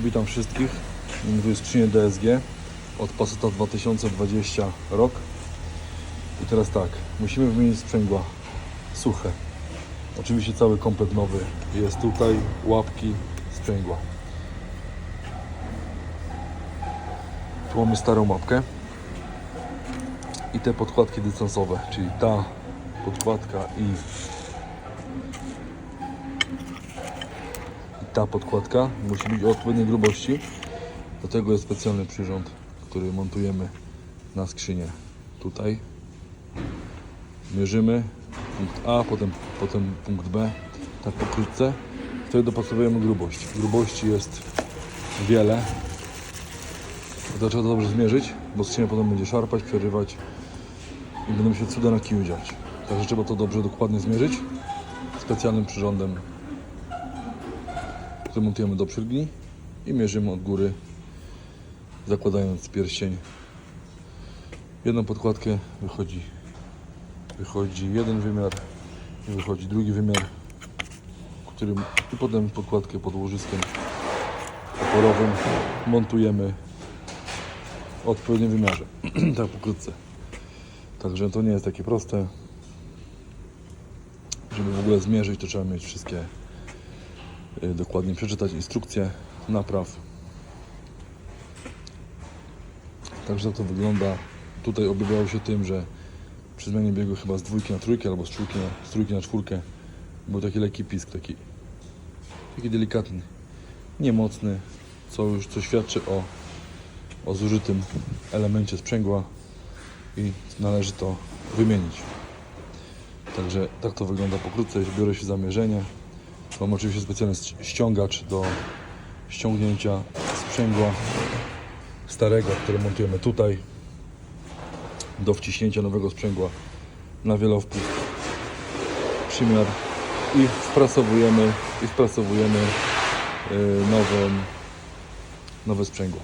Witam wszystkich. Mówię skrzynię DSG od Passata 2020 rok. I teraz tak, musimy wymienić sprzęgła suche. Oczywiście cały komplet nowy jest tutaj, łapki, sprzęgła. Tu mamy starą łapkę i te podkładki dystansowe, czyli ta podkładka i ta podkładka musi być o odpowiedniej grubości. Do tego jest specjalny przyrząd, który montujemy na skrzynię. Tutaj mierzymy punkt A, potem, potem punkt B, tak pokrótce. Wtedy dopasowujemy grubość. Grubości jest wiele. To trzeba to dobrze zmierzyć, bo skrzynia potem będzie szarpać, przerywać i będą się cuda na kiju dziać. Także trzeba to dobrze, dokładnie zmierzyć specjalnym przyrządem który montujemy do przyrgni i mierzymy od góry zakładając pierścień. Jedną podkładkę wychodzi wychodzi jeden wymiar i wychodzi drugi wymiar którym i potem podkładkę pod łożyskiem oporowym montujemy w odpowiednim wymiarze. Tak pokrótce. Także to nie jest takie proste. Żeby w ogóle zmierzyć to trzeba mieć wszystkie dokładnie przeczytać instrukcję napraw. Także tak to wygląda. Tutaj objawiało się tym, że przy zmianie biegu chyba z dwójki na trójkę albo z, trójki na, z trójki na czwórkę był taki lekki pisk, taki, taki delikatny, niemocny, co już co świadczy o, o zużytym elemencie sprzęgła i należy to wymienić. Także tak to wygląda pokrótce. Biorę się za mierzenie. Mam oczywiście specjalny ści- ściągacz do ściągnięcia sprzęgła starego, które montujemy tutaj do wciśnięcia nowego sprzęgła na wielowpust przymiar i wprasowujemy i wprasowujemy yy, nową, nowe sprzęgło.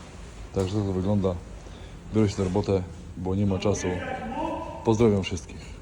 Także tak to wygląda. Biorę się za robotę, bo nie ma czasu. Pozdrawiam wszystkich.